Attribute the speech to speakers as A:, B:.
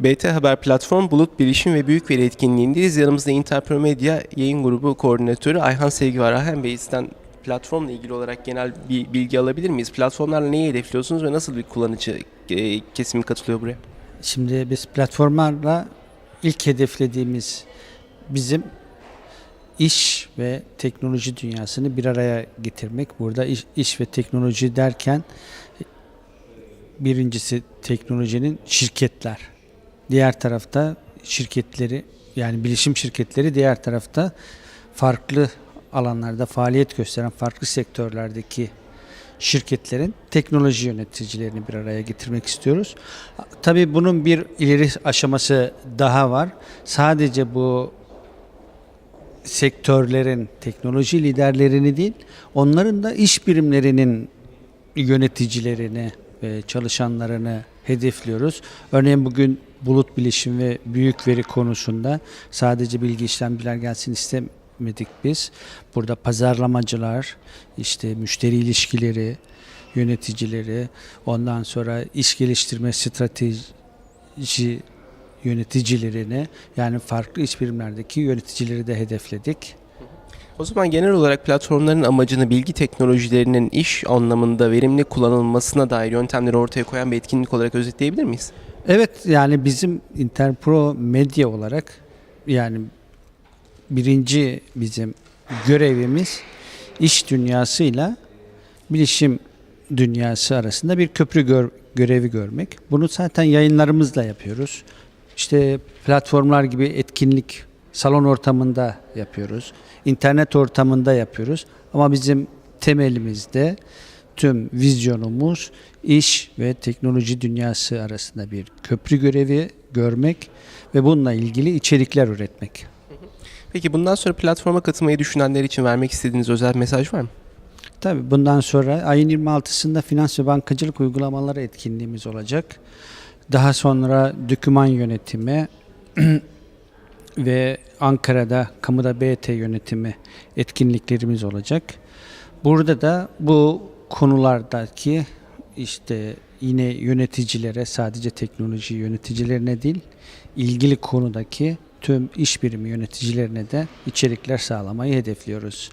A: BT Haber Platform Bulut Bilişim ve Büyük Veri Etkinliği'ndeyiz. Yanımızda Interpro Medya Yayın Grubu Koordinatörü Ayhan Sevgi var. Ayhan Bey sizden platformla ilgili olarak genel bir bilgi alabilir miyiz? Platformlarla neyi hedefliyorsunuz ve nasıl bir kullanıcı e, kesimi katılıyor buraya?
B: Şimdi biz platformlarla ilk hedeflediğimiz bizim iş ve teknoloji dünyasını bir araya getirmek. Burada iş, iş ve teknoloji derken birincisi teknolojinin şirketler. Diğer tarafta şirketleri yani bilişim şirketleri diğer tarafta farklı alanlarda faaliyet gösteren farklı sektörlerdeki şirketlerin teknoloji yöneticilerini bir araya getirmek istiyoruz. Tabii bunun bir ileri aşaması daha var. Sadece bu sektörlerin teknoloji liderlerini değil, onların da iş birimlerinin yöneticilerini ve çalışanlarını hedefliyoruz. Örneğin bugün bulut bilişim ve büyük veri konusunda sadece bilgi işlemciler gelsin istemedik biz. Burada pazarlamacılar, işte müşteri ilişkileri, yöneticileri, ondan sonra iş geliştirme strateji yöneticilerini yani farklı iş birimlerdeki yöneticileri de hedefledik.
A: O zaman genel olarak platformların amacını bilgi teknolojilerinin iş anlamında verimli kullanılmasına dair yöntemleri ortaya koyan bir etkinlik olarak özetleyebilir miyiz?
B: Evet yani bizim Interpro Medya olarak yani birinci bizim görevimiz iş dünyasıyla bilişim dünyası arasında bir köprü gör- görevi görmek. Bunu zaten yayınlarımızla yapıyoruz. İşte platformlar gibi etkinlik salon ortamında yapıyoruz. internet ortamında yapıyoruz. Ama bizim temelimizde tüm vizyonumuz iş ve teknoloji dünyası arasında bir köprü görevi görmek ve bununla ilgili içerikler üretmek.
A: Peki bundan sonra platforma katılmayı düşünenler için vermek istediğiniz özel mesaj var mı?
B: Tabii bundan sonra ayın 26'sında finans ve bankacılık uygulamaları etkinliğimiz olacak. Daha sonra döküman yönetimi ve Ankara'da kamuda BT yönetimi etkinliklerimiz olacak. Burada da bu konulardaki işte yine yöneticilere sadece teknoloji yöneticilerine değil ilgili konudaki tüm iş birimi yöneticilerine de içerikler sağlamayı hedefliyoruz.